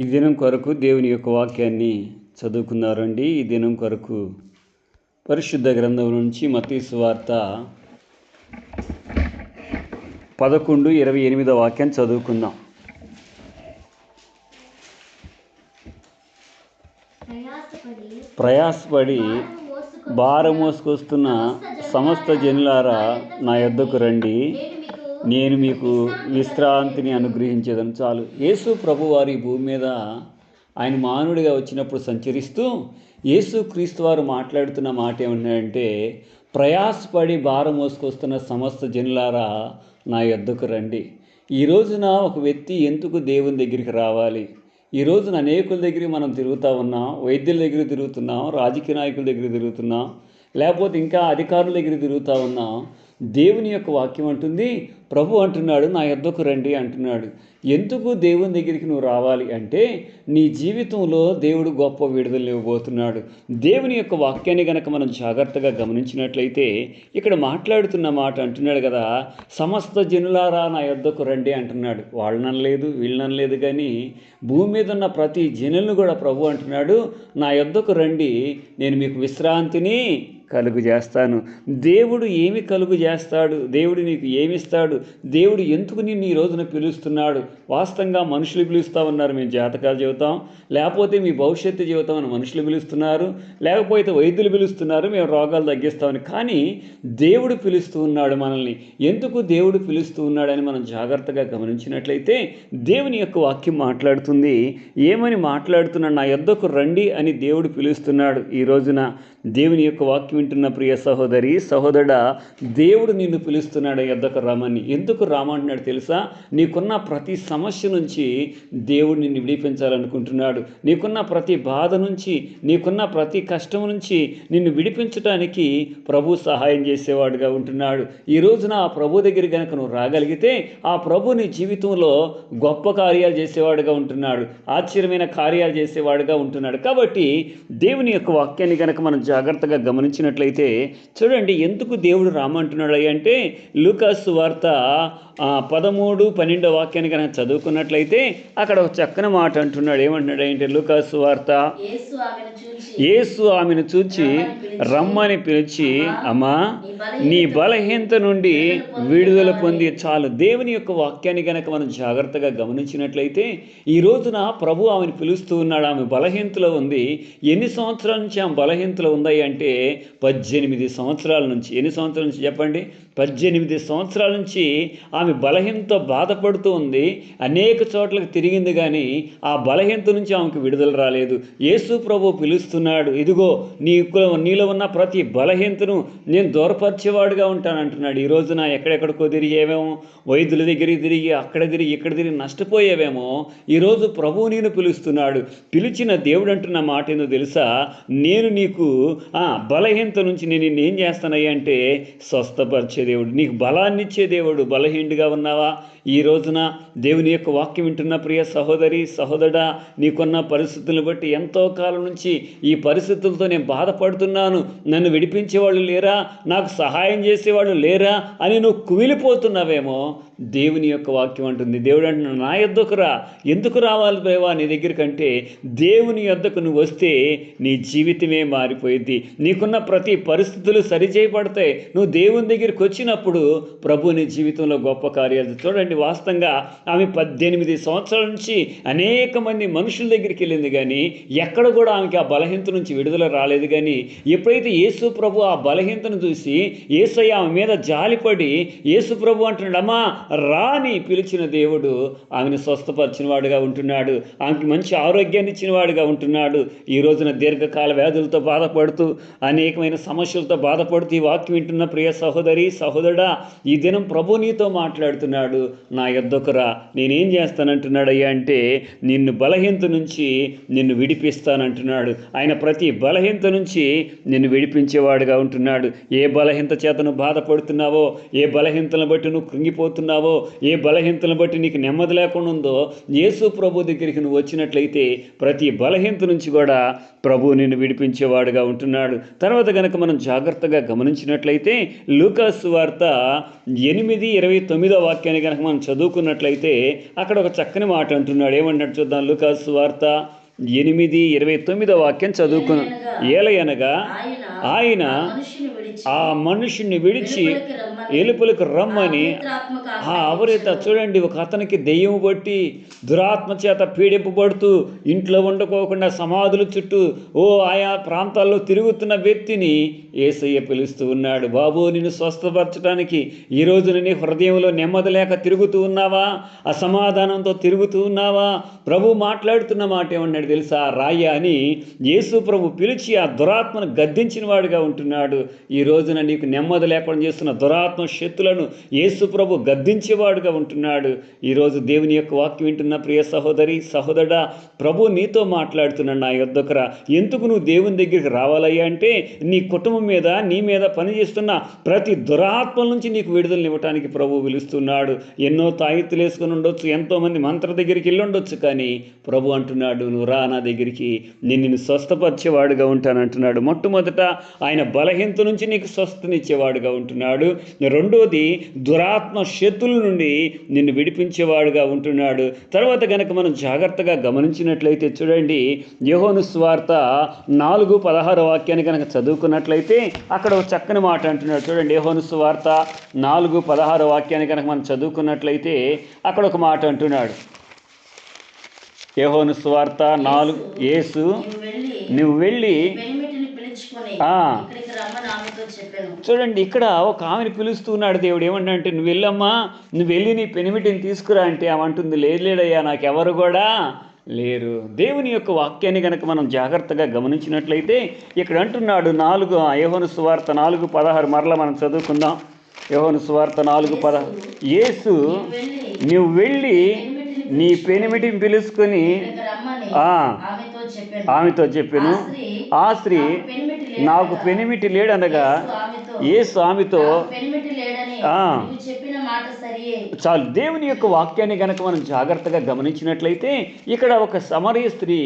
ఈ దినం కొరకు దేవుని యొక్క వాక్యాన్ని చదువుకున్నారండి. ఈ దినం కొరకు పరిశుద్ధ గ్రంథం నుంచి మతీసు వార్త పదకొండు ఇరవై ఎనిమిదో వాక్యాన్ని చదువుకుందాం. ప్రయాసపడి భారం మోసుకొస్తున్న సమస్త జనులారా నా యొద్దకు రండి. నేను మీకు విశ్రాంతిని అనుగ్రహించేదని. చాలు. యేసు ప్రభు వారి భూమి మీద ఆయన మానవుడిగా వచ్చినప్పుడు సంచరిస్తూ యేసు క్రీస్తు వారు మాట్లాడుతున్న మాట ఏమన్నాడంటే ప్రయాసపడి భారం మోసుకొస్తున్న సమస్త జనులారా నా యొద్దకు రండి. ఈ రోజున ఒక వ్యక్తి ఎందుకు దేవుని దగ్గరికి రావాలి? ఈ రోజున అనేకుల దగ్గర మనం తిరుగుతూ ఉన్నాం వైద్యుల దగ్గర తిరుగుతున్నాం రాజకీయ నాయకుల దగ్గర తిరుగుతున్నాం లేకపోతే ఇంకా అధికారుల దగ్గర తిరుగుతూ ఉన్నాం. దేవుని యొక్క వాక్యం అంటుంది ప్రభు అంటున్నాడు నా యొద్దకు రండి అంటున్నాడు. ఎందుకు దేవుని దగ్గరికి నువ్వు రావాలి అంటే నీ జీవితంలో దేవుడు గొప్ప విడుదల ఇవ్వబోతున్నాడు. దేవుని యొక్క వాక్యాన్ని గనక మనం జాగ్రత్తగా గమనించినట్లయితే ఇక్కడ మాట్లాడుతున్న మాట అంటున్నాడు కదా సమస్త జనులారా నా యొద్దకు రండి అంటున్నాడు. వాళ్ళనలేదు వీళ్ళనలేదు కానీ భూమి మీద ఉన్న ప్రతి జనులను కూడా ప్రభు అంటున్నాడు నా యొద్దకు రండి నేను మీకు విశ్రాంతిని కలుగు చేస్తాను. దేవుడు ఏమి కలుగు చేస్తాడు? దేవుడు నీకు ఏమిస్తాడు? దేవుడు ఎందుకు నిన్ను ఈ రోజున పిలుస్తున్నాడు? వాస్తవంగా మనుషులు పిలుస్తూ ఉన్నారు మేము జాతకాలు చెబుతాం. లేకపోతే మీ భవిష్యత్తు జీవితం అని మనుషులు పిలుస్తున్నారు. లేకపోతే వైద్యులు పిలుస్తున్నారు మేము రోగాలు తగ్గిస్తామని కానీ దేవుడు పిలుస్తూ ఉన్నాడు మనల్ని. ఎందుకు దేవుడు పిలుస్తూ ఉన్నాడని మనం జాగ్రత్తగా గమనించినట్లయితే దేవుని యొక్క వాక్యం మాట్లాడుతుంది. ఏమని మాట్లాడుతున్నాడు? నా యొద్దకు రండి అని దేవుడు పిలుస్తున్నాడు ఈ రోజున. దేవుని యొక్క వాక్యం వింటున్న ప్రియ సహోదరి సహోదరుడా దేవుడు నిన్ను పిలుస్తున్నాడు ఎద్దకు రమ్మని. ఎందుకు రామంటున్నాడు తెలుసా? నీకున్న ప్రతి సమస్య నుంచి దేవుడు నిన్ను విడిపించాలనుకుంటున్నాడు. నీకున్న ప్రతి బాధ నుంచి నీకున్న ప్రతి కష్టం నుంచి నిన్ను విడిపించడానికి ప్రభు సహాయం చేసేవాడుగా ఉంటున్నాడు. ఈ రోజున ఆ ప్రభు దగ్గర కనుక నువ్వు రాగలిగితే ఆ ప్రభు నీ జీవితంలో గొప్ప కార్యాలు చేసేవాడుగా ఉంటున్నాడు. ఆశ్చర్యమైన కార్యాలు చేసేవాడుగా ఉంటున్నాడు. కాబట్టి దేవుని యొక్క వాక్యాన్ని కనుక మనం జాగ్రత్తగా గమనించినట్లయితే చూడండి ఎందుకు దేవుడు రామంటున్నాడు అంటే లూకాసు వార్త పదమూడు పన్నెండో వాక్యాన్ని కనుక చదువుకున్నట్లయితే అక్కడ ఒక చక్కని మాట అంటున్నాడు. ఏమంటున్నాడు అంటే లూకాసు వార్త యేసు ఆమెను చూచి యేసు ఆమెను చూచి రమ్మని పిలిచి అమ్మా నీ బలహీనత నుండి విడుదల పొంది చాలు. దేవుని యొక్క వాక్యాన్ని కనుక మనం జాగ్రత్తగా గమనించినట్లయితే ఈ రోజున ప్రభు ఆమెను పిలుస్తూ ఉన్నాడు. ఆమె బలహీనతలో ఉంది. ఎన్ని సంవత్సరాల నుంచి ఆమె బలహీనతలో ఉన్నాయి అంటే పద్దెనిమిది సంవత్సరాల నుంచి ఎన్ని సంవత్సరాల నుంచి చెప్పండి? పద్దెనిమిది సంవత్సరాల నుంచి ఆమె బలహీనతో బాధపడుతూ ఉంది. అనేక చోట్లకు తిరిగింది కానీ ఆ బలహీనత నుంచి ఆమెకు విడుదల రాలేదు. యేసు ప్రభు పిలుస్తున్నాడు ఇదిగో నీకు నీలో ఉన్న ప్రతి బలహీనతను నేను దూరపరిచేవాడుగా ఉంటాను అంటున్నాడు. ఈ రోజున ఎక్కడెక్కడికో తిరిగేవేమో వైద్యుల దగ్గరికి తిరిగి అక్కడ తిరిగి ఇక్కడ తిరిగి నష్టపోయేవేమో ఈరోజు ప్రభు నేను పిలుస్తున్నాడు. పిలిచిన దేవుడు అంటున్న మాట ఏందో తెలుసా? నేను నీకు ఆ బలహీనత నుంచి నేను ఏం చేస్తానయ్యా అంటే స్వస్థపరిచే దేవుడు. నీకు బలాన్ని ఇచ్చే దేవుడు బలహీనుడిగా ఉన్నావా? ఈ రోజున దేవుని యొక్క వాక్యం వింటున్న ప్రియ సహోదరి సహోదరుడా నీకున్న పరిస్థితులను బట్టి ఎంతో కాలం నుంచి ఈ పరిస్థితులతో నేను బాధపడుతున్నాను. నన్ను విడిపించేవాళ్ళు లేరా? నాకు సహాయం చేసేవాళ్ళు లేరా? అని నువ్వు కుమిలిపోతున్నావేమో దేవుని యొక్క వాక్యం అంటుంది. దేవుడు అంటున్నాడు నా యొద్దకు రా. ఎందుకు రావాలి దేవా నీ దగ్గరికంటే? దేవుని యొద్దకు నువ్వు వస్తే నీ జీవితమే మారిపోయింది నీకున్న ప్రతి పరిస్థితులు సరిచేయబడతాయి. నువ్వు దేవుని దగ్గరికి వచ్చి వచ్చినప్పుడు ప్రభుని జీవితంలో గొప్ప కార్యాలు చూడండి. వాస్తవంగా ఆమె పద్దెనిమిది సంవత్సరాల నుంచి అనేక మంది మనుషుల దగ్గరికి వెళ్ళింది కానీ ఎక్కడ కూడా ఆమెకి ఆ బలహీనత నుంచి విడుదల రాలేదు కానీ ఎప్పుడైతే యేసు ప్రభు ఆ బలహీనతను చూసి యేసయ్య ఆమె మీద జాలిపడి యేసు ప్రభు అంటున్నాడు అమ్మా రాని పిలిచిన దేవుడు ఆమెను స్వస్థపరిచిన వాడుగా ఉంటున్నాడు. ఆమెకి మంచి ఆరోగ్యాన్ని ఇచ్చిన వాడుగా ఉంటున్నాడు. ఈ రోజున దీర్ఘకాల వ్యాధులతో బాధపడుతూ అనేకమైన సమస్యలతో బాధపడుతూ ఈ వాక్యం వింటున్న ప్రియ సహోదరి సహోదరుడా ఈ దినం ప్రభు నీతో మాట్లాడుతున్నాడు. నా యొద్దకురా నేనేం చేస్తానంటున్నాడయ్యా అంటే నిన్ను బలహీనత నుంచి నిన్ను విడిపిస్తానంటున్నాడు. ఆయన ప్రతి బలహీనత నుంచి నిన్ను విడిపించేవాడుగా ఉంటున్నాడు. ఏ బలహీనత చేత నువ్వు బాధపడుతున్నావో ఏ బలహీనతను బట్టి నువ్వు కృంగిపోతున్నావో ఏ బలహీనతను బట్టి నీకు నెమ్మది లేకుండా ఉందో యేసు ప్రభు దగ్గరికి నువ్వు వచ్చినట్లయితే ప్రతి బలహీనత నుంచి కూడా ప్రభు నిన్ను విడిపించేవాడుగా ఉంటున్నాడు. తర్వాత కనుక మనం జాగ్రత్తగా గమనించినట్లయితే లూకాసు వార్త ఎనిమిది ఇరవై తొమ్మిదో వాక్యాన్ని కనుక మనం చదువుకున్నట్లయితే అక్కడ ఒక చక్కని మాట అంటున్నాడు. ఏమంటాడు చూద్దాం. లూకాస్ వార్త ఎనిమిది ఇరవై తొమ్మిదో వాక్యం చదువుకున్న ఏలయనగా ఆయన ఆ మనిషిని విడిచి మనుషుణ్ణి విడిచి ఎలుపులకు రమ్మని ఆ అవరేత చూడండి ఒక అతనికి దెయ్యం పట్టి దురాత్మ చేత పీడింపబడుతూ ఇంట్లో వండుకోకుండా సమాధుల చుట్టూ ఓ ఆయా ప్రాంతాల్లో తిరుగుతున్న వ్యక్తిని ఏసయ్య పిలుస్తూ ఉన్నాడు బాబు నిన్ను స్వస్థపరచడానికి ఈ రోజున నీ హృదయంలో నెమ్మది లేక తిరుగుతూ ఉన్నావా? అసమాధానంతో తిరుగుతూ ఉన్నావా? ప్రభు మాట్లాడుతున్న మాట ఏమన్నాడు తెలుసా? రాయ అని యేసు ప్రభు పిలిచి ఆ దురాత్మను గద్దించిన వాడుగా ఉంటున్నాడు. ఈ రోజున నీకు నెమ్మది లేకుండా చేస్తున్న దురాత్మ శక్తులను యేసు ప్రభు గద్దించేవాడుగా ఉంటున్నాడు. ఈరోజు దేవుని యొక్క వాక్యం వింటున్న ప్రియ సహోదరి సహోదరా ప్రభు నీతో మాట్లాడుతున్నాడు నా యొద్దకరా. ఎందుకు నువ్వు దేవుని దగ్గరికి రావాలయ్యా అంటే నీ కుటుంబం మీద నీ మీద పనిచేస్తున్న ప్రతి దురాత్మల నుంచి నీకు విడుదలనివ్వటానికి ప్రభు పిలుస్తున్నాడు. ఎన్నో తాయెత్తులు వేసుకుని ఉండొచ్చు ఎంతోమంది మంత్ర దగ్గరికి వెళ్ళి ఉండొచ్చు కానీ ప్రభు అంటున్నాడు నువ్వు రా నా దగ్గరికి నేను నిన్ను స్వస్థపరిచేవాడుగా ఉంటాను అంటున్నాడు. మొట్టమొదట ఆయన బలహీనత నుంచి నీకు స్వస్థనిచ్చేవాడుగా ఉంటున్నాడు. రెండోది దురాత్మ శత్రుల నుండి నిన్ను విడిపించేవాడుగా ఉంటున్నాడు. తర్వాత గనక మనం జాగ్రత్తగా గమనించినట్లయితే చూడండి యహోను స్వార్త నాలుగు పదహారు వాక్యాన్ని కనుక చదువుకున్నట్లయితే అక్కడ ఒక చక్కని మాట అంటున్నాడు. చూడండి యోహోను స్వార్త నాలుగు పదహారు వాక్యాన్ని కనుక మనం చదువుకున్నట్లయితే అక్కడ ఒక మాట అంటున్నాడు. యోహోను స్వార్త నాలుగు వెళ్ళి నువ్వు వెళ్ళి చూడండి ఇక్కడ ఒక ఆమెను పిలుస్తున్నాడు దేవుడు. ఏమంటే నువ్వు వెళ్ళమ్మా నువ్వు వెళ్ళి నీ పెనిమిటిని తీసుకురా అంటే ఆమె అంటుంది లేదు లేడయ్యా నాకెవరు కూడా లేరు. దేవుని యొక్క వాక్యాన్ని కనుక మనం జాగ్రత్తగా గమనించినట్లయితే ఇక్కడ అంటున్నాడు నాలుగు యోహను సువార్త నాలుగు పదహారు మరల మనం చదువుకుందాం. యోహను సువార్త నాలుగు పదహారు యేసు నువ్వు వెళ్ళి నీ పెనిమిటిని పిలుచుకొని ఆమెతో చెప్పాను. ఆ స్త్రీ నాకు పెనిమిటి లేడనగా ఆమెతో చాలు. దేవుని యొక్క వాక్యాన్ని గనక మనం జాగ్రత్తగా గమనించినట్లయితే ఇక్కడ ఒక సమరయ స్త్రీ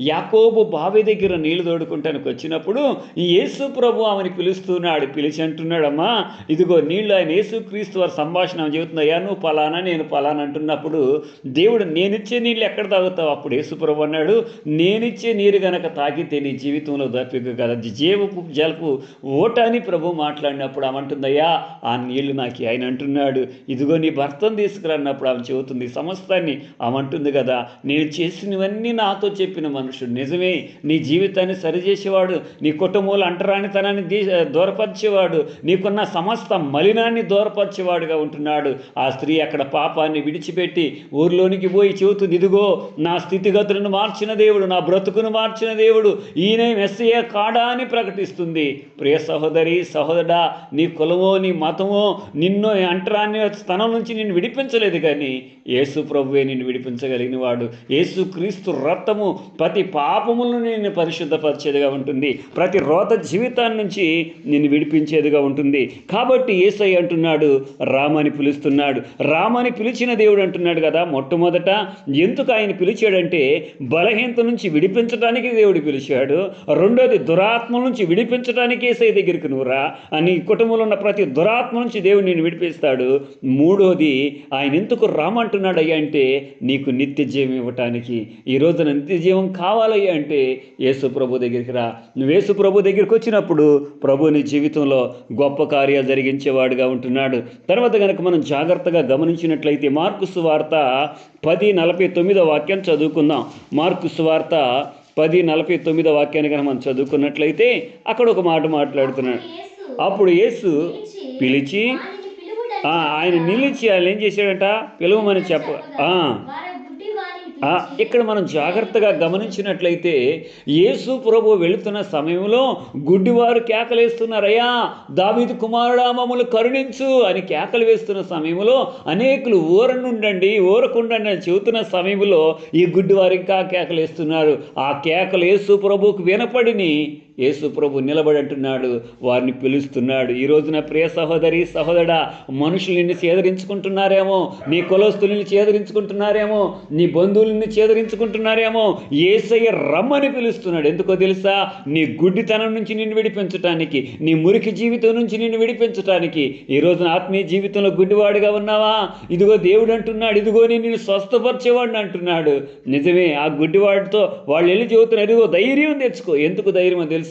యాకోబు బావి దగ్గర నీళ్ళు తోడుకుంటానికి వచ్చినప్పుడు యేసు ప్రభు ఆమెను పిలుస్తున్నాడు పిలిచి అంటున్నాడమ్మా ఇదిగో నీళ్ళు ఆయన యేసు క్రీస్తు వారి సంభాషణ చెబుతున్నాయా చెబుతుందయ్యా నువ్వు పలానా నేను పలానా అంటున్నప్పుడు దేవుడు నేనిచ్చే నీళ్ళు ఎక్కడ తాగుతావు? అప్పుడు యేసు ప్రభు అన్నాడు నేనిచ్చే నీరు గనక తాగితే నీ జీవితంలో దప్పిక జీవపు జలపు ఓట అని ప్రభు మాట్లాడినప్పుడు ఆమె అంటుందయ్యా ఆ నీళ్ళు నాకు ఆయన అంటున్నాడు. ఇదిగో నీ భర్తను తీసుకురన్నప్పుడు ఆమె చెబుతుంది సమస్తాన్ని ఆమె అంటుంది కదా నేను చేసినవన్నీ నాతో చెప్పిన మనుషుడు. నిజమే నీ జీవితాన్ని సరిచేసేవాడు నీ కుటుంబంలో అంటరానితనాన్ని దీ దూరపరిచేవాడు నీకున్న సమస్త మలినాన్ని దూరపరిచేవాడుగా ఉంటున్నాడు. ఆ స్త్రీ అక్కడ పాపాన్ని విడిచిపెట్టి ఊర్లోనికి పోయి చెబుతుంది ఇదిగో నా స్థితిగతులను మార్చిన దేవుడు నా బ్రతుకును మార్చిన దేవుడు ఈయన మెస్సయ్య కాడా అని ప్రకటిస్తుంది. ప్రియ సహోదరి సహోదరా నీ కులమో నీ మతమో నిన్ను అంటరాన్ని స్థనం నుంచి నేను విడిపించలేదు కానీ యేసు ప్రభువే నిన్ను విడిపించగలిగిన వాడు యేసు క్రీస్తు రక్తము ప్రతి పాపములను నిన్ను పరిశుద్ధపరిచేదిగా ఉంటుంది. ప్రతి రోత జీవితాన్ని నుంచి నిన్ను విడిపించేదిగా ఉంటుంది. కాబట్టి ఏసై అంటున్నాడు రామని పిలుస్తున్నాడు. రామని పిలిచిన దేవుడు అంటున్నాడు కదా మొట్టమొదట. ఎందుకు ఆయన పిలిచాడంటే బలహీనత నుంచి విడిపించడానికి దేవుడు పిలిచాడు. రెండోది దురాత్మ నుంచి విడిపించడానికి ఏసై దగ్గరికి నువ్వు రా. అని కుటుంబంలో ఉన్న ప్రతి దురాత్మ నుంచి దేవుడు నేను విడిపిస్తాడు. మూడోది ఆయన ఎందుకు రామంటున్నాడు అయ్యా అంటే నీకు నిత్య జీవం ఇవ్వటానికి ఈ రోజున నిత్య జీవం కావాలయ్యా అంటే యేసు ప్రభు దగ్గరికి రా. నువ్వు యేసు ప్రభు దగ్గరికి వచ్చినప్పుడు ప్రభు నీ జీవితంలో గొప్ప కార్యాలు జరిగించేవాడుగా ఉంటున్నాడు. తర్వాత కనుక మనం జాగ్రత్తగా గమనించినట్లయితే మార్కు సువార్త పది నలభై తొమ్మిదో వాక్యం చదువుకుందాం. మార్కు సువార్త పది నలభై తొమ్మిదో వాక్యాన్ని కనుక మనం చదువుకున్నట్లయితే అక్కడ ఒక మాట మాట్లాడుతున్నాడు. అప్పుడు యేసు పిలిచి ఆయన నిలిచి ఆయన ఏం చేశాడంట? పిలువమని చెప్ప ఇక్కడ మనం జాగ్రత్తగా గమనించినట్లయితే యేసు ప్రభు వెళుతున్న సమయంలో గుడ్డివారు కేకలేస్తున్నారయ్యా దావీదు కుమారుడా మమ్మల్ని కరుణించు అని కేకలు వేస్తున్న సమయంలో అనేకులు ఊరనుండండి ఊరకుండండి అని చెబుతున్న సమయంలో ఈ గుడ్డివారు ఇంకా కేకలేస్తున్నారు ఆ కేకలు యేసు ప్రభువుకు వినపడిని యేసుప్రభు నిలబడి అంటున్నాడు వారిని పిలుస్తున్నాడు. ఈ రోజున ప్రియ సహోదరి సహోదరా మనుషులు నిన్ను చేదరించుకుంటున్నారేమో నీ కులస్తుల్ని చేదరించుకుంటున్నారేమో నీ బంధువుల్ని చేదరించుకుంటున్నారేమో ఏసయ్య రమ్మని పిలుస్తున్నాడు. ఎందుకో తెలుసా? నీ గుడ్డితనం నుంచి నిన్ను విడిపించటానికి నీ మురికి జీవితం నుంచి నిన్ను విడిపించటానికి. ఈ రోజున ఆత్మీయ జీవితంలో గుడ్డివాడిగా ఉన్నావా? ఇదిగో దేవుడు అంటున్నాడు ఇదిగో నేను నిన్ను స్వస్థపరిచేవాడిని అంటున్నాడు. నిజమే ఆ గుడ్డివాడితో వాళ్ళు వెళ్ళి చెబుతున్నారు ఇదిగో ధైర్యం తెచ్చుకో. ఎందుకు ధైర్యం తెలుసు?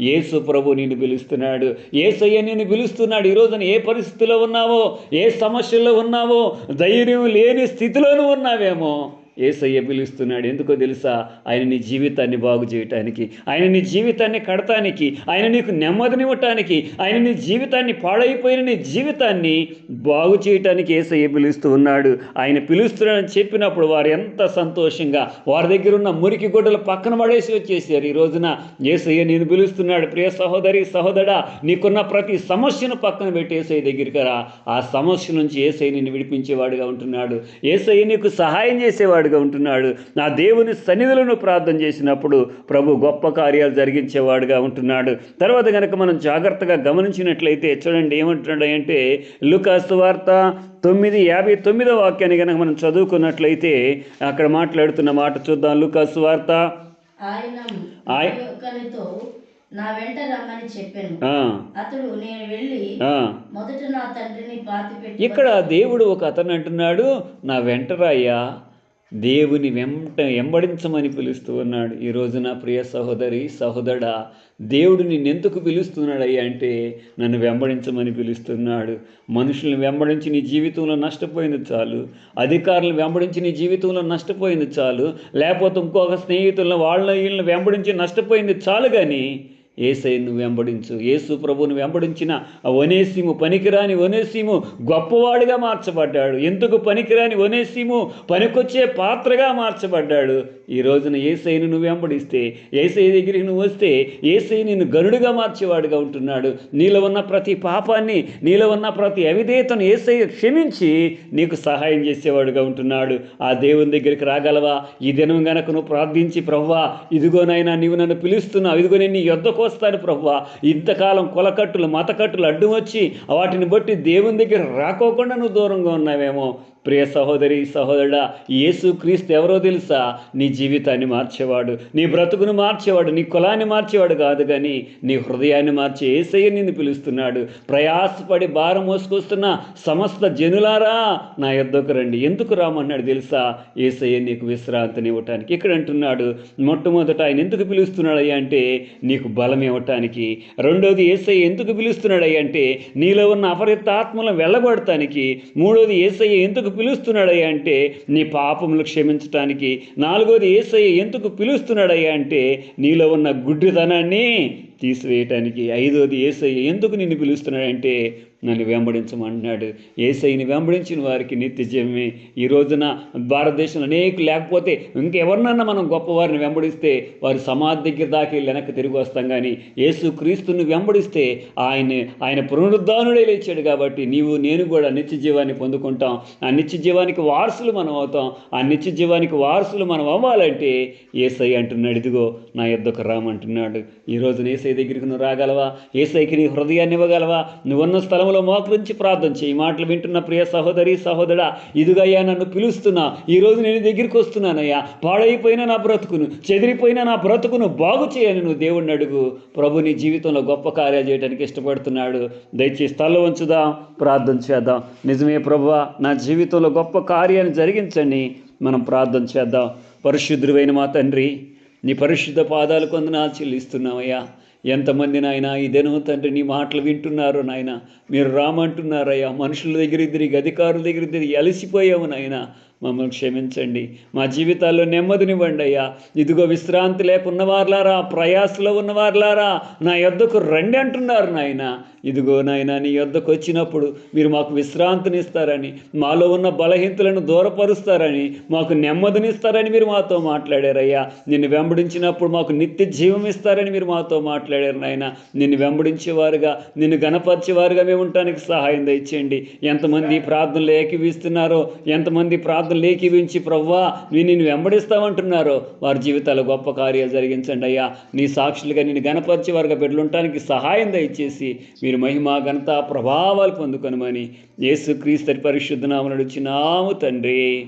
యేసు ప్రభు నిన్ను పిలుస్తున్నాడు. ఏసయ్య నిన్ను పిలుస్తున్నాడు. ఈ రోజున ఏ పరిస్థితిలో ఉన్నావో? ఏ సమస్యల్లో ఉన్నావో? ధైర్యం లేని స్థితిలోనూ ఉన్నావేమో? ఏసయ్య పిలుస్తున్నాడు. ఎందుకో తెలుసా? ఆయన నీ జీవితాన్ని బాగు చేయటానికి ఆయన నీ జీవితాన్ని కడటానికి ఆయన నీకు నెమ్మదినివ్వటానికి ఆయన నీ జీవితాన్ని పాడైపోయిన నీ జీవితాన్ని బాగు చేయటానికి ఏసయ్య పిలుస్తూ ఉన్నాడు. ఆయన పిలుస్తున్నాడని చెప్పినప్పుడు వారు ఎంత సంతోషంగా వారి దగ్గర ఉన్న మురికి గుడ్డలు పక్కన పడేసి వచ్చేసారు. ఈ రోజున ఏసయ్య నేను పిలుస్తున్నాడు. ప్రియ సహోదరి సహోదరా నీకున్న ప్రతి సమస్యను పక్కన పెట్టి ఏసయ్య దగ్గరికి రా. ఆ సమస్య నుంచి ఏసయ్య నిన్ను విడిపించేవాడుగా ఉంటున్నాడు. ఏసయ్య నీకు సహాయం చేసేవాడు చేసేవాడుగా ఉంటున్నాడు. నా దేవుని సన్నిధులను ప్రార్థన చేసినప్పుడు ప్రభు గొప్ప కార్యాలు జరిగించేవాడుగా ఉంటున్నాడు. తర్వాత కనుక మనం జాగ్రత్తగా గమనించినట్లయితే చూడండి ఏమంటున్నాడు అంటే లుకాసు వార్త తొమ్మిది యాభై తొమ్మిదో వాక్యాన్ని కనుక మనం చదువుకున్నట్లయితే అక్కడ మాట్లాడుతున్న మాట చూద్దాం. లుకాసు వార్త నా వెంట రమ్మని చెప్పాను. అతడు నేను వెళ్ళి. మొదట నా తండ్రిని పాతి ఇక్కడ దేవుడు ఒక అతను అంటున్నాడు నా వెంటరాయ్యా దేవుని వెంట వెంబడించమని పిలుస్తూ ఉన్నాడు. ఈ రోజున ప్రియ సహోదరి సహోదరా దేవుడు నిన్నెందుకు పిలుస్తున్నాడయ్యా అంటే నన్ను వెంబడించమని పిలుస్తున్నాడు. మనుషుల్ని వెంబడించి నీ జీవితంలో నష్టపోయింది చాలు. అధికారులను వెంబడించి నీ జీవితంలో నష్టపోయింది చాలు. లేకపోతే ఇంకొక స్నేహితులను వాళ్ళ వీళ్ళని వెంబడించి నష్టపోయింది చాలు కానీ ఏసైను వెంబడించు. యేసు ప్రభువును వెంబడించిన వనేసీము ఒనేసిము పనికిరాని ఒనేసిము గొప్పవాడిగా మార్చబడ్డాడు. ఎందుకు పనికిరాని ఒనేసిము? పనికొచ్చే పాత్రగా మార్చబడ్డాడు. ఈ రోజున ఏసైను నువ్వు వెంబడిస్తే ఏసై దగ్గరికి నువ్వు వస్తే ఏసై నిన్ను గరుడుగా మార్చేవాడుగా ఉంటున్నాడు. నీలో ఉన్న ప్రతి పాపాన్ని నీలో ఉన్న ప్రతి అవిధేయతను ఏసై క్షమించి నీకు సహాయం చేసేవాడుగా ఉంటున్నాడు. ఆ దేవుని దగ్గరికి రాగలవా? ఈ దినం గనక నువ్వు ప్రార్థించి ప్రవ్వా ఇదిగోనైనా నీవు నన్ను పిలుస్తున్నావు. ఇదిగో నేను నీ యొద్దకు వస్తాను ప్రవ్వా. ఇంతకాలం కులకట్టులు మతకట్టులు అడ్డు వచ్చి వాటిని బట్టి దేవుని దగ్గర రాకోకుండా నువ్వు దూరంగా ఉన్నావేమో. ప్రియ సహోదరి సహోదరుడా యేసు క్రీస్తు ఎవరో తెలుసా? నీ జీవితాన్ని మార్చేవాడు నీ బ్రతుకును మార్చేవాడు నీ కులాన్ని మార్చేవాడు కాదు కానీ నీ హృదయాన్ని మార్చి ఏసయ్య నిన్ను పిలుస్తున్నాడు. ప్రయాసపడి భారం మోసుకొస్తున్న సమస్త జనులారా నా యొద్దకు రండి. ఎందుకు రామన్నాడు తెలుసా? ఏసయ్య నీకు విశ్రాంతిని ఇవ్వటానికి. ఇక్కడ అంటున్నాడు మొట్టమొదట ఆయన ఎందుకు పిలుస్తున్నాడయ్యా అంటే నీకు బలం ఇవ్వటానికి. రెండోది ఏసయ్య ఎందుకు పిలుస్తున్నాడయ్యా అంటే నీలో ఉన్న అపరిత ఆత్మలను వెళ్ళగొడటానికి మూడోది ఏసయ్య ఎందుకు పిలుస్తున్నాడయ్యా అంటే నీ పాపములు క్షమించటానికి. నాలుగోది ఏసయ్య ఎందుకు పిలుస్తున్నాడయ్యా అంటే నీలో ఉన్న గుడ్డితనాన్ని తీసివేయటానికి. ఐదోది ఏసయ్య ఎందుకు నిన్ను పిలుస్తున్నాడంటే నన్ను వెంబడించమంటున్నాడు ఏసైని వెంబడించిన వారికి నిత్య జీవమే. ఈ రోజున భారతదేశంలో అనేక లేకపోతే ఇంకెవరినన్నా మనం గొప్పవారిని వెంబడిస్తే వారి సమాధి దగ్గర దాకా వెనక్కి తిరిగి వస్తాం. కానీ యేసు క్రీస్తుని వెంబడిస్తే ఆయన ఆయన పునరుద్ధానుడే లేచాడు కాబట్టి నీవు నేను కూడా నిత్య జీవాన్ని పొందుకుంటాం. ఆ నిత్య జీవానికి వారసులు మనం అవుతాం. ఆ నిత్య జీవానికి వారసులు మనం అవ్వాలంటే ఏసై అంటున్నాడు. ఇదిగో నా యొద్దకు రామంటున్నాడు. ఈ రోజున ఏసై దగ్గరికి నువ్వు రాగలవా? ఏసైకి నీ హృదయాన్ని ఇవ్వగలవా? నువ్వున్న నామములో మోకరించి ప్రార్థన చేయి. మాటలు వింటున్న ప్రియ సహోదరి సహోదరా ఇదిగయ్యా నన్ను పిలుస్తున్నా. ఈ రోజు నేను దగ్గరికి వస్తున్నానయ్యా. పాడైపోయిన నా బ్రతుకును చెదిరిపోయిన నా బ్రతుకును బాగు చేయని నువ్వు దేవుణ్ణి అడుగు. ప్రభు నీ జీవితంలో గొప్ప కార్యాలు చేయడానికి ఇష్టపడుతున్నాడు. దయచేసి తల ఉంచుదాం ప్రార్థన చేద్దాం. నిజమే ప్రభు నా జీవితంలో గొప్ప కార్యాన్ని జరిగించండి. మనం ప్రార్థన చేద్దాం. పరిశుద్ధుడైన మా తండ్రి నీ పరిశుద్ధ పాదాలు కొందనా చెల్లిస్తున్నామయ్యా. ఎంతమంది నాయన ఈ దినం తండ్రి నీ మాటలు వింటున్నారు నాయన. మీరు రామంటున్నారయ్యా. మనుషుల దగ్గర తిరిగి అధికారుల దగ్గర తిరిగి అలసిపోయావు నాయన. మమ్మల్ని క్షమించండి. మా జీవితాల్లో నెమ్మదినివ్వండి అయ్యా. ఇదిగో విశ్రాంతి లేకున్న వారులారా ప్రయాసలో ఉన్నవారులారా నా యొద్దకు రండి అంటున్నారు నాయన. ఇదిగో నాయన నీ యొద్దకు వచ్చినప్పుడు మీరు మాకు విశ్రాంతినిస్తారని మాలో ఉన్న బలహీనతలను దూరపరుస్తారని మాకు నెమ్మదినిస్తారని మీరు మాతో మాట్లాడారయ్యా. నిన్ను వెంబడించినప్పుడు మాకు నిత్య జీవం ఇస్తారని మీరు మాతో మాట్లాడారు నాయన. నిన్ను వెంబడించేవారుగా నిన్ను గణపరిచేవారుగా మేము ఉండటానికి సహాయం దయచేయండి. ఎంతమంది ప్రార్థనలు ఏకీవిస్తున్నారో ఎంతమంది ప్రార్థన ప్రార్థనలు ఏకీవించి ప్రవ్వా నేను నిన్ను వెంబడిస్తామంటున్నారో. వారి జీవితాలు గొప్ప కార్యాలు జరిగించండి అయ్యా. నీ సాక్షులుగా నేను గణపరిచి వారిగా బిడ్డలుంటానికి సహాయం దయచేసి మీరు మహిమ ఘనత ప్రభావాలు పొందుకొనమని యేసు క్రీస్తు పరిశుద్ధ నామను తండ్రి.